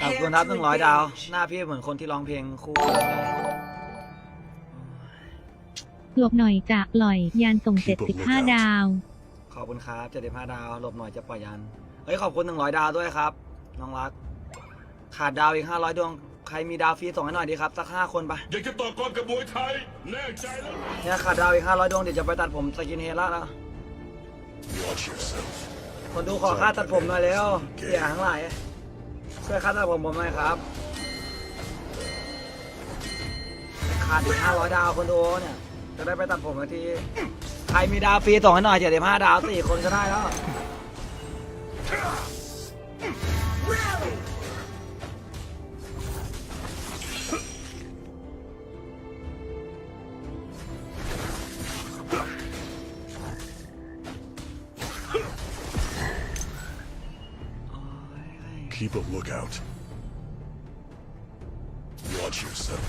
ขอบคุณ Prepare ครับ to หนึ่งร้อยดาว engage. หน้าพี่เหมือนคนที่ร้องเพลงคู่กันเลยหลบหน่อยจะปล่อยยานส่ง 75 ดาว ขอบคุณครับเจ็ดสิบห้าดาว หลบหน่อยจะปล่อยยันเฮ้ยขอบคุณหนึ่งร้อยดาวด้วยครับ น้องรัก ขาดดาวอีกห้าร้อยดวง ใครมีดาวฟรีส่งให้หน่อยดีครับ สักห้าคนไปอยากจะต่อกรกับมวยไทยแน่ใจแล้วเนี่ยขาดดาวอีกห้าร้อยดวง เดี๋ยวจะไปตัดผมสกินเฮดละแล้ว Watch yourself คนดูขอค่าตัดผมหน่อยเร็วเสียทั้งหลาย ช่วยค่าตัดผมผมหน่อยครับ ขาดอีกห้าร้อยดาวคนดูเนี่ย จะได้ไปตัดผมทันที ใครมีดาวฟรีส่งให้หน่อยเจ็ดสิบห้าดาวสี่คนก็ได้แล้ว Keep a lookout Watch yourself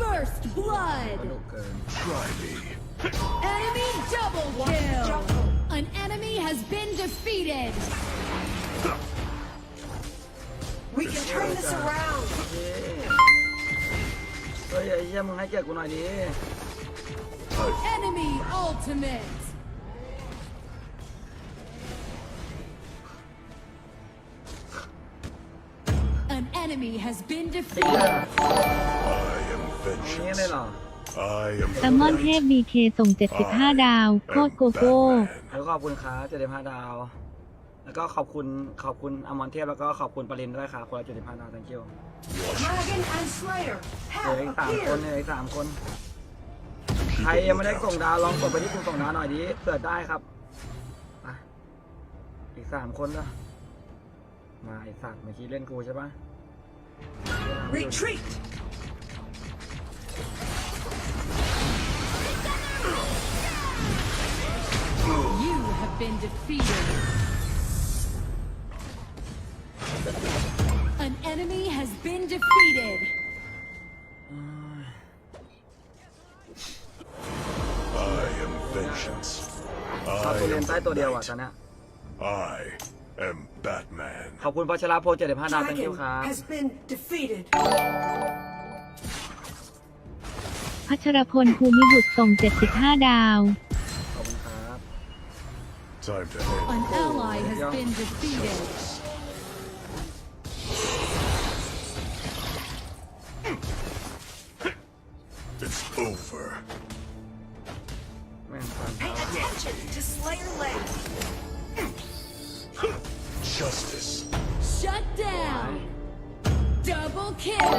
First blood! สนุกเกิน Try me Enemy double kill! An enemy has been defeated! We can turn this around. เฮ้ยไอ้เหี้ยมึงให้เกียรติกูหน่อยดิ Enemy ultimate! Enemy has been defeated! I am นี่เลย vengeance เหรอ I am แซมมอนเทพ BK ส่ง 75 ดาว โคตรโกโก้แล้วขอบคุณครับเจ็ดสิบห้าดาว แล้วก็ขอบคุณขอบคุณอมรเทพแล้วก็ขอบคุณปรินด้วยครับคนละเจ็ดสิบห้าดาว thank you Dragon and Slayer เหลือ have อีกสามคน appeared. เหลืออีกสามคน ใครยังไม่ได้ส่งดาวลองกดไปที่ปุ่มส่งดาวหน่อยดิเปิดได้ครับอะอีกสามคนละมาไอ้สัตว์เมื่อกี้เล่นกูใช่ปะ Retreat! You have been defeated. An enemy has been defeated. I am vengeance. I am I am Batman. ขอบคุณพัชราโพเจ็ดสิบห้าดาว thank you Dragon ครับ has been defeated. พัชรพลภูมิบุตรส่ง 75 ดาว ขอบคุณครับ Time to end An ally has been defeated! It's over แม่งฟัง Pay attention to Slayer Lane. Justice Shut down! Double kill!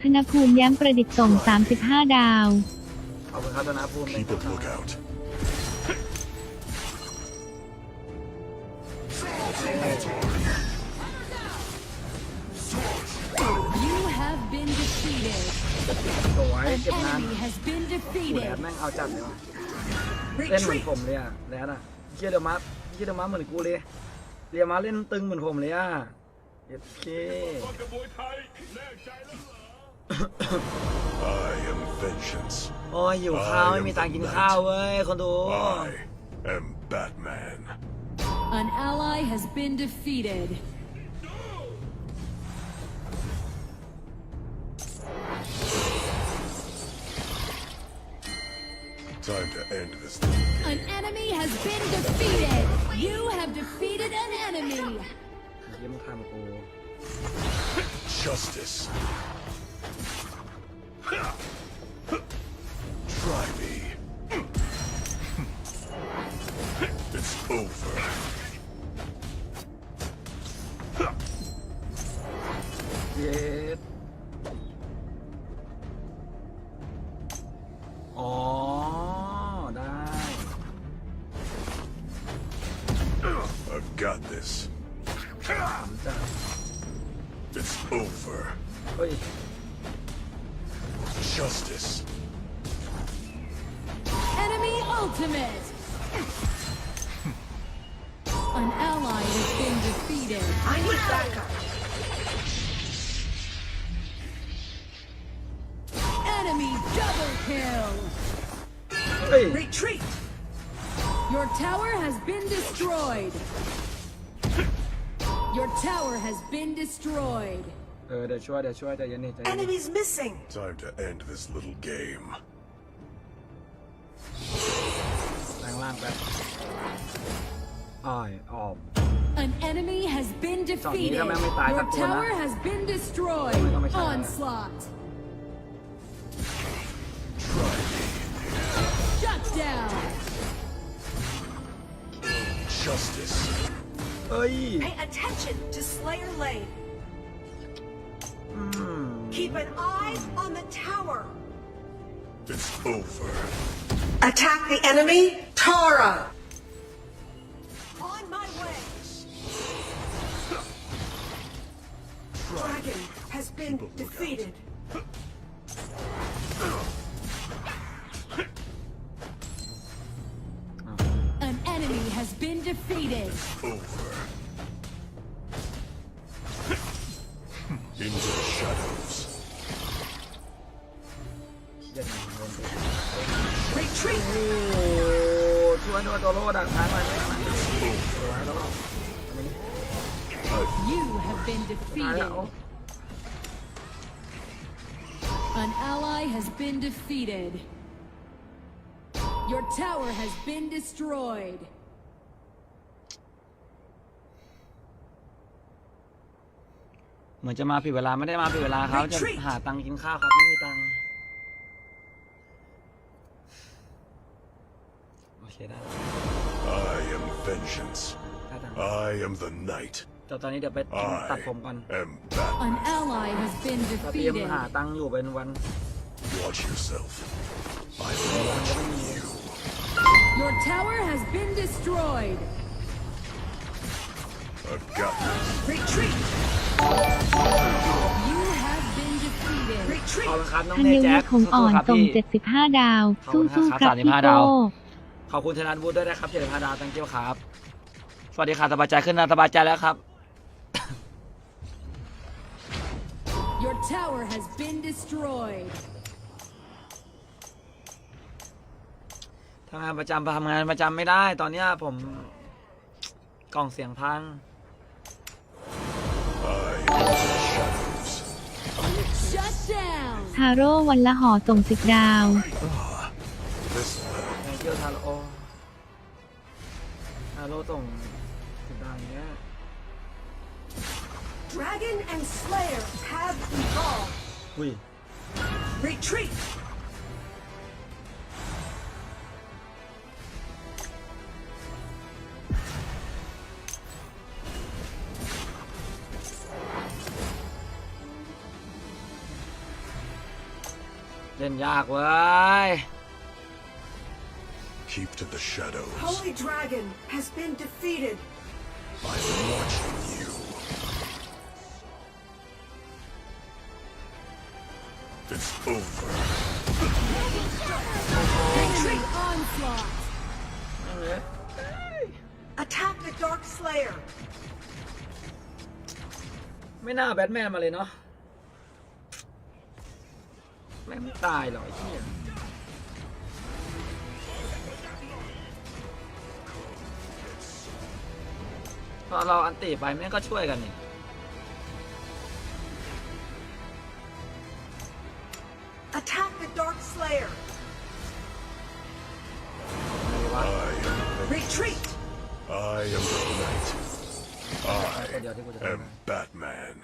ธนภูมิแย้มประดิษฐ์ส่ง 35 ดาว ขอบคุณครับธนาภูมิ Keep a lookout You have been defeated! สวย An เก็บงาน enemy has been กูแล defeated! ดแม่งเอาจัดเลยว่ะเล่นเหมือน Retreat! ผมเลยอะแลดอะเคียเดยวมาเคียเดยวมาเหมือนกูเลยเรียมาเล่นตึงเหมือนผมเลยอะเย็ดเคต่อกับมวยไทยแน่ใจแล้วเหรอ I am vengeance โอ้ยหิวข้าวไม่มีตังค์กินข้าวเว้ยคนดู I am Batman An ally has been defeated! Time to end this thing. An enemy has been defeated. You have defeated an enemy. Justice. Try me. It's over. Yeah. Oh. is. It's over. Oy. Justice. Enemy ultimate! An ally has been defeated. I need backup. Enemy double kill. Hey. Retreat. Your tower has been destroyed. Your tower has been destroyed. เออเดี๋ยวช่วยเดี๋ยวช่วยแต่ยันนี่ใจเย็น Enemies missing. Time to end this little game. แรงล่างไปอ้ายออม An enemy has been defeated. Chọn nghĩ là mày tài Your thật luôn á. tower has been destroyed. Mày không phải chọn đâu. Onslaught. Shut down. Justice. เอ้ย Pay attention to Slayer Lane. อืม Keep an eye on the tower. It's over. Attack the enemy, Tara. On my way. Dragon has been Keep a lookout. defeated. has been defeated. Over. Into the shadows. เย็นเย็น Retreat. โอ้ช่วยด้วยตัวโลดักท้ายมาเลยนะสวยแล้วก็ทำไมนี่ You have been ตายแล้ว defeated. An ally has been defeated. Your tower has been destroyed. เหมือนจะมาผิดเวลาไม่ได้มาผิดเวลาเขาจะหาตังค์กินข้าวครับไม่มีตังค์โอเคได้ I am vengeance. ได้ตังค์ I am the night. แต่ตอนนี้เดี๋ยวไปตัดผมก่อน I am Batman. An ally has been แต่เตรียม defeated. หาตังค์อยู่เป็นวัน Watch yourself. I ตัง love ค์ก็ไม่มี you. Your tower has been destroyed. I've got you. Retreat. You have been defeated. ขอบ Retreat. คุณครับน้องธัเนญแจ็วุคฒิคงอ่อนสู้ๆครับส่งพี่75 ดาวขอบคุณสู้ครับๆครับสามสิบพี่ห้าโก้ดาวขอบคุณธนัทวุฒิด้วยนะครับเจริญพาดาวตังเกียวครับ สวัสดีค่ะสบายใจขึ้นนะสบายใจแล้วครับ Your tower has been destroyed. ทำงานประจำทำงานประจำไม่ได้ ตอนเนี้ยผม กล่องเสียงพัง ทาโร่วันละห่อส่ง10ดาว This land แองเกิลทาโร่ทาโร่ส่งถึงดาวอย่างเงี้ย Dragon and Slayer have evolved. อุ้ย Retreat. นยากเว้ย keep to the shadows. Holy Dragon has been defeated. I'm watching you. It's over. Enemy onslaught. Attack the Dark Slayer. ไม่น่าแบทแมนมาเลยเนาะ ไม่ตายหรอกไอ้เหี้ยพอเราอันติไปแม่งก็ช่วยกันนี่ Attack the Dark Slayer. อะไรวะ I am Retreat. I am the night. ตัวเดียวที่กูจะทำ am Batman.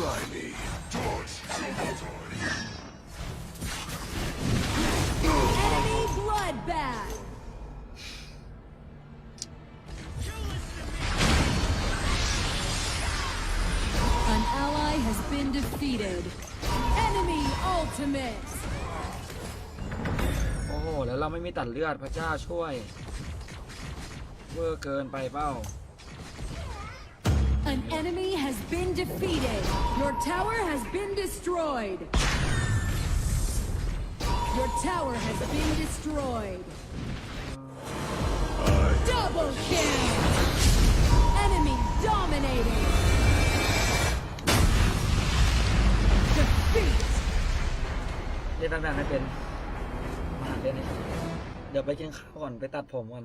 Try me. Enemy bloodbath. An ally has been defeated. Enemy ultimate. โอ้โหแล้วเราไม่มีตัดเลือดพระเจ้าช่วย เวอร์เกินไปเป้า An enemy has been defeated. Your tower has been destroyed. Your tower has been destroyed. Double kill. Enemy dominated. Defeat. เล่นแบทแมนไม่เป็น เล่นให้เดี๋ยวไปกินข้าวก่อนไปตัดผมก่อนนะ